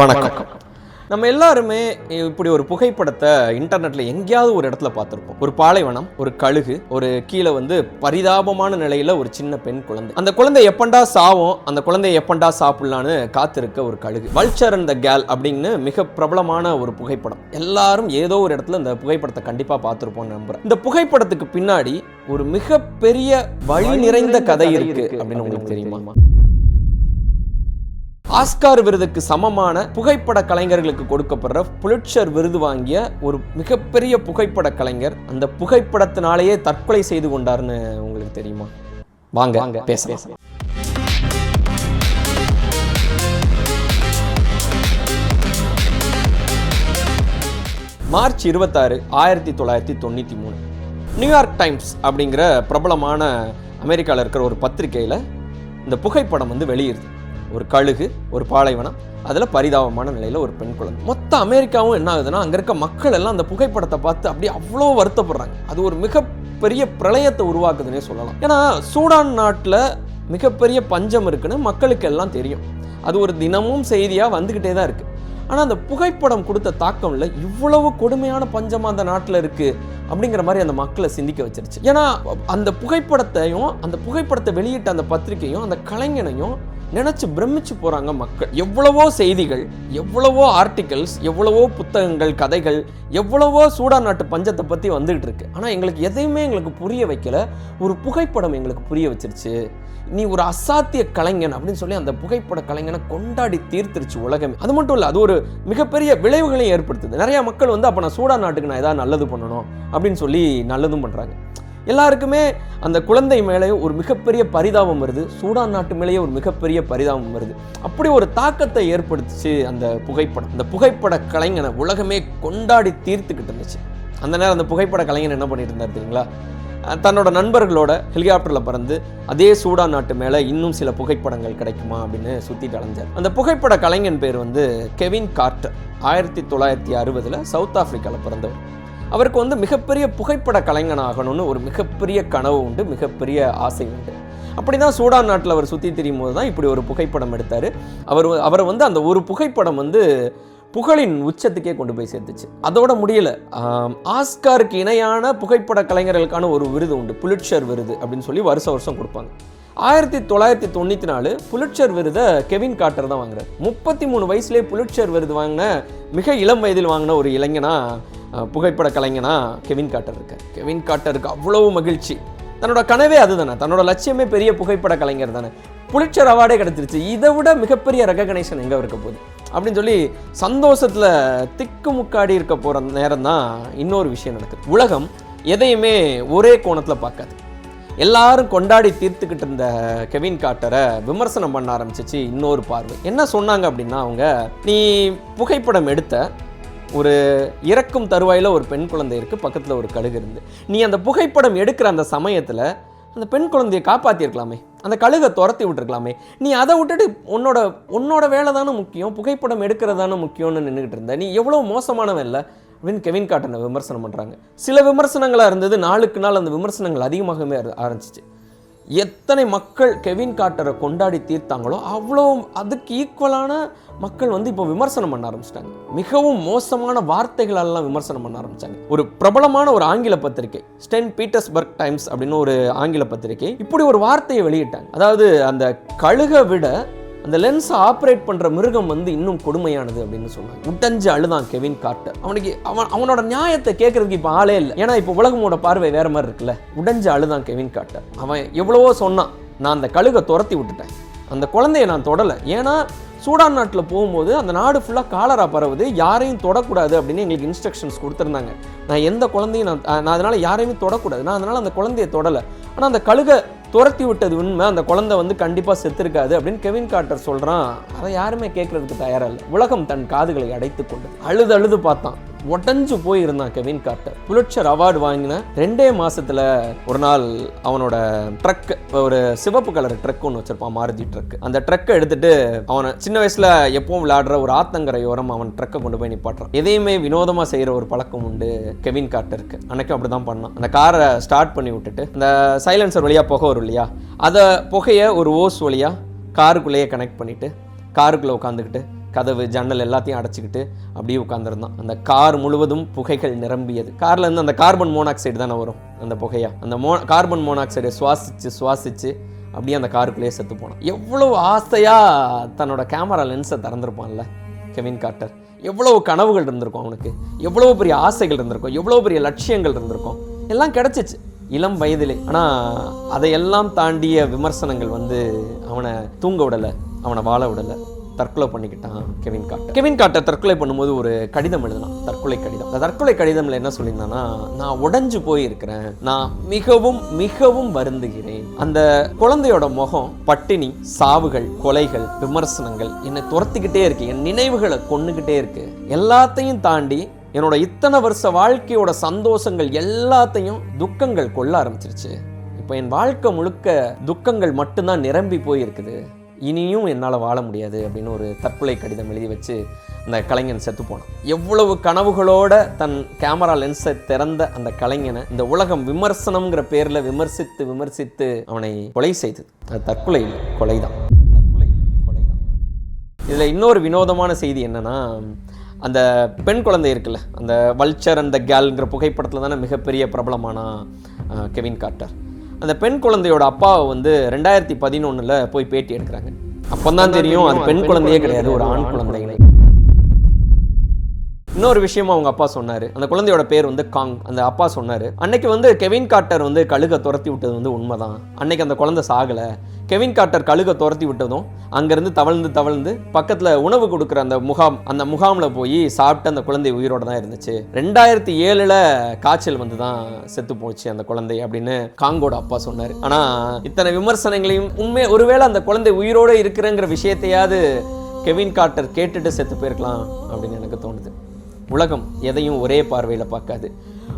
வணக்கம். நம்ம எல்லாருமே இப்படி ஒரு புகைப்படத்தை இன்டர்நெட்ல எங்கேயாவது ஒரு இடத்துல பார்த்துருப்போம். ஒரு பாலைவனம் ஒரு கழுகு ஒரு கீழே வந்து பரிதாபமான நிலையில ஒரு சின்ன பெண் குழந்தை. அந்த குழந்தை எப்பண்டா சாவும் அந்த குழந்தைய எப்பண்டா சாப்பிடலான்னு காத்திருக்க ஒரு கழுகு. வல்ச்சர் அண்ட் த கேல் அப்படின்னு மிக பிரபலமான ஒரு புகைப்படம். எல்லாரும் ஏதோ ஒரு இடத்துல இந்த புகைப்படத்தை கண்டிப்பா பார்த்துருப்போம்னு நம்புறேன். இந்த புகைப்படத்துக்கு பின்னாடி ஒரு மிகப்பெரிய வழி நிறைந்த கதை இருக்கு அப்படின்னு உங்களுக்கு தெரியுமா? ஆஸ்கார் விருதுக்கு சமமான புகைப்பட கலைஞர்களுக்கு கொடுக்கப்படுற புலிட்சர் விருது வாங்கிய ஒரு மிகப்பெரிய புகைப்பட கலைஞர் அந்த புகைப்படத்தினாலேயே தற்கொலை செய்து கொண்டார்னு உங்களுக்கு தெரியுமா? வாங்க வாங்க பேசலாம். மார்ச் இருபத்தாறு ஆயிரத்தி தொள்ளாயிரத்தி தொண்ணூற்றி மூணு. நியூயார்க் டைம்ஸ் அப்படிங்கிற பிரபலமான அமெரிக்காவில் இருக்கிற ஒரு பத்திரிக்கையில் இந்த புகைப்படம் வந்து வெளியிடுது ஒரு கழுகு ஒரு பாலைவனம் அதில் பரிதாபமான நிலையில் ஒரு பெண் குழந்தை. மொத்த அமெரிக்காவும் என்ன ஆகுதுன்னா அங்கே இருக்க மக்கள் எல்லாம் அந்த புகைப்படத்தை பார்த்து அப்படியே அவ்வளோ வருத்தப்படுறாங்க. அது ஒரு மிகப்பெரிய பிரளயத்தை உருவாக்குதுன்னே சொல்லலாம். ஏன்னா சூடான் நாட்டில் மிகப்பெரிய பஞ்சம் இருக்குன்னு மக்களுக்கு எல்லாம் தெரியும். அது ஒரு தினமும் செய்தியாக வந்துக்கிட்டே தான் இருக்குது ஆனால் அந்த புகைப்படம் கொடுத்த தாக்கம் இல்லை இவ்வளவு கொடுமையான பஞ்சமாக அந்த நாட்டில் இருக்கு அப்படிங்கிற மாதிரி அந்த மக்களை சிந்திக்க வச்சிருச்சு. ஏன்னா அந்த புகைப்படத்தையும் அந்த புகைப்படத்தை வெளியிட்ட அந்த பத்திரிக்கையும் அந்த கலைஞனையும் நினச்சி பிரமிச்சு போகிறாங்க மக்கள். எவ்வளவோ செய்திகள் எவ்வளவோ ஆர்டிகல்ஸ் எவ்வளவோ புத்தகங்கள் கதைகள் எவ்வளவோ சூடா நாட்டு பஞ்சத்தை பற்றி வந்துகிட்டு இருக்கு. ஆனால் எங்களுக்கு எதையுமே எங்களுக்கு புரிய வைக்கல. ஒரு புகைப்படம் எங்களுக்கு புரிய வச்சிருச்சு. நீ ஒரு அசாத்திய கலைஞன் அப்படின்னு சொல்லி அந்த புகைப்பட கலைஞனை கொண்டாடி தீர்த்துருச்சு உலகமே. அது மட்டும் இல்லை அது ஒரு மிகப்பெரிய விளைவுகளையும் ஏற்படுத்துது. நிறைய மக்கள் வந்து அப்போ நான் சூடா நாட்டுக்கு நான் ஏதாவது நல்லது பண்ணணும்? அப்படின்னு சொல்லி நல்லதும் பண்ணுறாங்க எல்லாருக்குமே அந்த குழந்தை மேலே ஒரு மிகப்பெரிய பரிதாபம் வருது. சூடான் நாட்டு மேலேயே ஒரு மிகப்பெரிய பரிதாபம் வருது. அப்படி ஒரு தாக்கத்தை ஏற்படுத்துச்சு அந்த புகைப்படம். அந்த புகைப்பட கலைஞனை உலகமே கொண்டாடி தீர்த்துக்கிட்டு இருந்துச்சு. அந்த நேரம் அந்த புகைப்பட கலைஞன் என்ன பண்ணிட்டு இருந்தார் தெரியுங்களா தன்னோட நண்பர்களோட ஹெலிகாப்டரில் பறந்து அதே சூடான் நாட்டு மேலே இன்னும் சில புகைப்படங்கள் கிடைக்குமா அப்படின்னு சுற்றிட்டு அலைஞ்சார். அந்த புகைப்பட கலைஞன் பேர் வந்து கெவின் கார்ட்டர். ஆயிரத்தி தொள்ளாயிரத்தி அறுபதில் சவுத் ஆஃப்ரிக்காவில் பிறந்தவர். அவருக்கு வந்து மிகப்பெரிய புகைப்பட கலைஞனாகணும்னு ஒரு மிகப்பெரிய கனவு உண்டு மிகப்பெரிய ஆசை உண்டு. அப்படி தான் சூடான் நாட்டில் அவர் சுற்றி திரியும் போது தான் இப்படி ஒரு புகைப்படம் எடுத்தார். அவர் அவரை வந்து அந்த ஒரு புகைப்படம் வந்து புகழின் உச்சத்துக்கே கொண்டு போய் சேர்த்துச்சு. அதோட முடியல. ஆஸ்காருக்கு இணையான புகைப்பட கலைஞர்களுக்கான ஒரு விருது உண்டு புலிட்சர் விருது அப்படின்னு சொல்லி வருஷம் வருஷம் கொடுப்பாங்க. ஆயிரத்தி தொள்ளாயிரத்தி தொண்ணூற்றி நாலு புலிட்சர் விருதை கெவின் காட்டர் தான் வாங்குறாரு. முப்பத்தி மூணு வயசுலேயே புலிட்சர் விருது வாங்கின மிக இளம் வயதில் வாங்கின ஒரு இளைஞனா புகைப்பட கலைஞனா கெவின் காட்டர் இருக்கார். கெவின் காட்டருக்கு அவ்வளவு மகிழ்ச்சி. தன்னோட கனவே அதுதானே. தன்னோட லட்சியமே பெரிய புகைப்பட கலைஞர் தானே. புளிச்சர் அவார்டே கிடைச்சிருச்சு. இதை விட மிகப்பெரிய ரெகக்னைஷன் எங்கே இருக்க போகுது? அப்படின்னு சொல்லி சந்தோஷத்தில் திக்கு முக்காடி இருக்க போகிற நேரம் தான் இன்னொரு விஷயம் நடக்குது. உலகம் எதையுமே ஒரே கோணத்தில் பார்க்காது. எல்லாரும் கொண்டாடி தீர்த்துக்கிட்டு இருந்த கெவின் காட்டரை விமர்சனம் பண்ண ஆரம்பிச்சிச்சு இன்னொரு பார்வை. என்ன சொன்னாங்க அப்படின்னா அவங்க நீ புகைப்படம் எடுத்த ஒரு இறக்கும் தருவாயில் ஒரு பெண் குழந்தை இருக்குது பக்கத்தில் ஒரு கழுகு இருந்து. நீ அந்த புகைப்படம் எடுக்கிற அந்த சமயத்தில் அந்த பெண் குழந்தையை காப்பாற்றிருக்கலாமே அந்த கழுகை துரத்தி விட்டுருக்கலாமே. நீ அதை விட்டுட்டு உன்னோட உன்னோட வேலை தானே முக்கியம் புகைப்படம் எடுக்கிறது தானே முக்கியம்னு நின்றுக்கிட்டு இருந்த. நீ எவ்வளோ மோசமானவன் இல்லை அப்படின்னு கெவின் காட்டனை விமர்சனம் பண்ணுறாங்க சில விமர்சனங்களாக இருந்தது நாளுக்கு நாள் அந்த விமர்சனங்கள் அதிகமாகவே ஆரம்பிச்சிச்சு. எத்தனை மக்கள் கெவின் காட்டரை கொண்டாடி தீர்த்தாங்களோ அவ்வளோ அதுக்கு ஈக்குவலான மக்கள் வந்து இப்போ விமர்சனம் பண்ண ஆரம்பிச்சிட்டாங்க. மிகவும் மோசமான வார்த்தைகளெல்லாம் விமர்சனம் பண்ண ஆரம்பிச்சாங்க. ஒரு பிரபலமான ஒரு ஆங்கில பத்திரிகை ஸ்டென் பீட்டர்ஸ்பர்க் டைம்ஸ் அப்படின்னு ஒரு ஆங்கில பத்திரிகை இப்படி ஒரு வார்த்தையை வெளியிட்டாங்க. அதாவது அந்த கழுகை விட அந்த லென்ஸை ஆப்ரேட் பண்ணுற மிருகம் வந்து இன்னும் கொடுமையானது அப்படின்னு சொன்னாங்க. முட்டஞ்சு அழுதான் கெவின் கார்ட்டர். அவனுக்கு அவன் அவனோட நியாயத்தை கேட்கறதுக்கு இப்போ ஆளே இல்லை. ஏன்னா இப்போ உலகமோட பார்வை வேற மாதிரி இருக்குல்ல. உடஞ்சு அழுதான் கெவின் கார்ட்டர். அவன் எவ்வளவோ சொன்னான். நான் அந்த கழுகை துரத்தி விட்டுட்டேன். அந்த குழந்தைய நான் தொடலை. ஏன்னா சூடான் நாட்டில் போகும்போது அந்த நாடு ஃபுல்லாக காலரா பரவுது. யாரையும் தொடக்கூடாது அப்படின்னு எங்களுக்கு இன்ஸ்ட்ரக்ஷன்ஸ் கொடுத்துருந்தாங்க. நான் எந்த குழந்தையும் நான் நான் அதனால் யாரையுமே தொடக்கூடாது. நான் அதனால் அந்த குழந்தைய தொடலை. ஆனால் அந்த கழுகை துரத்தி விட்டது உண்மை. அந்த குழந்தை வந்து கண்டிப்பாக செத்துருக்காது அப்படின்னு கெவின் கார்ட்டர் சொல்கிறான் அதை யாருமே கேட்கறதுக்கு தயாராக இல்லை. உலகம் தன் காதுகளை அடைத்து கொண்டு அழுது அழுது பார்த்தான். உடஞ்சு போய் இருந்தான் கெவின் கார்ட்டர். புலிட்சர் அவார்டு வாங்கின ரெண்டே மாசத்துல ஒரு நாள் அவனோட ட்ரக் ஒரு சிவப்பு கலர் ட்ரக் ஒன்று வச்சிருப்பான் மாருதி ட்ரக். அந்த ட்ரக்கை எடுத்துட்டு அவனை சின்ன வயசுல எப்பவும் விளையாடுற ஒரு ஆத்தங்கரையோரம் அவன் ட்ரக்கை கொண்டு போய் நிப்பாட்டுறான். எதையுமே வினோதமா செய்யற ஒரு பழக்கம் உண்டு கெவின் கார்ட்டருக்கு. அன்னைக்கு அப்படிதான் பண்ணான். அந்த காரை ஸ்டார்ட் பண்ணி விட்டுட்டு அந்த சைலன்சர் வழியா புகை வரும் இல்லையா? அதை புகையை ஒரு ஓஸ் வழியா காருக்குள்ளேயே கனெக்ட் பண்ணிட்டு காருக்குள்ளே உட்காந்துக்கிட்டு கதவு ஜன்னல் எல்லாத்தையும் அடைச்சிக்கிட்டு அப்படியே உட்காந்துருந்தான் அந்த கார் முழுவதும் புகைகள் நிரம்பியது. கார்லேருந்து அந்த கார்பன் மோனாக்சைடு தானே வரும் அந்த புகையா? அந்த மோ கார்பன் மோனாக்சைடை சுவாசிச்சு சுவாசிச்சு அப்படியே அந்த காருக்குள்ளேயே செத்து போனான். எவ்வளவு ஆசையாக தன்னோட கேமரா லென்ஸை திறந்திருப்பான்ல கெவின் கார்ட்டர். எவ்வளோ கனவுகள் இருந்திருக்கும் அவனுக்கு. எவ்வளோ பெரிய ஆசைகள் இருந்திருக்கும். எவ்வளோ பெரிய லட்சியங்கள் இருந்திருக்கும். எல்லாம் கிடச்சிச்சு இளம் வயதிலே. ஆனால் அதையெல்லாம் தாண்டிய விமர்சனங்கள் வந்து அவனை தூங்க விடலை அவனை வாழ விடலை. தற்கொலை பண்ணிக்கிட்டான் கெவின் காட்டர். கெவின் காட்டர் தற்கொலை பண்ணும்போது ஒரு கடிதம் எழுதினான். தற்கொலை கடிதம். அந்த தற்கொலை கடிதம்ல என்ன சொல்லியிருந்தான்னா நான் உடஞ்சு போயிருக்கிறேன். நான் மிகவும் மிகவும் வருந்துகிறேன். அந்த குழந்தையோட முகம் பட்டினி சாவுகள் கொலைகள் விமர்சனங்கள் என்னை துரத்திக்கிட்டே இருக்கு. என் நினைவுகளை கொன்னுக்கிட்டே இருக்கு. எல்லாத்தையும் தாண்டி என்னோட இத்தனை வருஷ வாழ்க்கையோட சந்தோஷங்கள் எல்லாத்தையும் துக்கங்கள் கொள்ள ஆரம்பிச்சிருச்சு. இப்போ என் வாழ்க்கை முழுக்க துக்கங்கள் மட்டும்தான் நிரம்பி போயிருக்குது. இனியும் என்னால் வாழ முடியாது அப்படின்னு ஒரு தற்கொலை கடிதம் எழுதி வச்சு அந்த கலைஞன் செத்து போனான். எவ்வளவு கனவுகளோட தன் கேமரா லென்ஸை திறந்த அந்த கலைஞனை இந்த உலகம் விமர்சனம்ங்கிற பேரில் விமர்சித்து விமர்சித்து அவனை கொலை செய்தது. அது தற்கொலை கொலை தான் தற்கொலை இதில் இன்னொரு வினோதமான செய்தி என்னென்னா அந்த பெண் குழந்தை இருக்குல்ல அந்த வல்ச்சர் அந்த கேல்ங்கிற புகைப்படத்தில் தானே மிகப்பெரிய பிரபலமானா கெவின் கார்ட்டர். அந்த பெண் குழந்தையோட அப்பாவை வந்து ரெண்டாயிரத்தி பதினொன்றில் போய் பேட்டி எடுக்கிறாங்க. அப்போதான் தெரியும் அது பெண் குழந்தையே கிடையாது ஒரு ஆண் குழந்தைன்னு. இன்னொரு விஷயம் அவங்க அப்பா சொன்னார். அந்த குழந்தையோட பேர் வந்து காங். அந்த அப்பா சொன்னார். அன்னைக்கு வந்து கெவின் கார்ட்டர் வந்து கழுகை துரத்தி விட்டது வந்து உண்மைதான். அன்னைக்கு அந்த குழந்தை சாகலை. கெவின் கார்ட்டர் கழுக துரத்தி விட்டதும் அங்கேருந்து தவழ்ந்து தவழ்ந்து பக்கத்தில் உணவு கொடுக்குற அந்த முகாம் அந்த முகாமில் போய் சாப்பிட்டு அந்த குழந்தை உயிரோட தான் இருந்துச்சு. ரெண்டாயிரத்தி ஏழில் காய்ச்சல் வந்து தான் செத்து போச்சு அந்த குழந்தை அப்படின்னு காங்கோட அப்பா சொன்னார். ஆனால் இத்தனை விமர்சனங்களையும் உண்மை ஒருவேளை அந்த குழந்தை உயிரோடு இருக்கிறங்கிற விஷயத்தையாவது கெவின் கார்ட்டர் கேட்டுட்டு செத்து போயிருக்கலாம் அப்படின்னு எனக்கு தோணுது. உலகம் எதையும் ஒரே பார்வையில் பார்க்காது.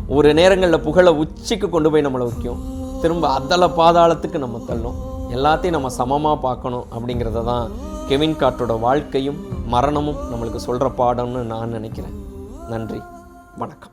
ஒரு நேரங்களில் புகழை உச்சிக்கு கொண்டு போய் நம்மளை வைக்கும். திரும்ப அதல பாதாளத்துக்கு நம்ம தள்ளும் எல்லாத்தையும் நம்ம சமமாக பார்க்கணும் அப்படிங்கிறத தான் கெவின் காட்டோட வாழ்க்கையும் மரணமும் நம்மளுக்கு சொல்கிற பாடம்னு நான் நினைக்கிறேன். நன்றி. வணக்கம்.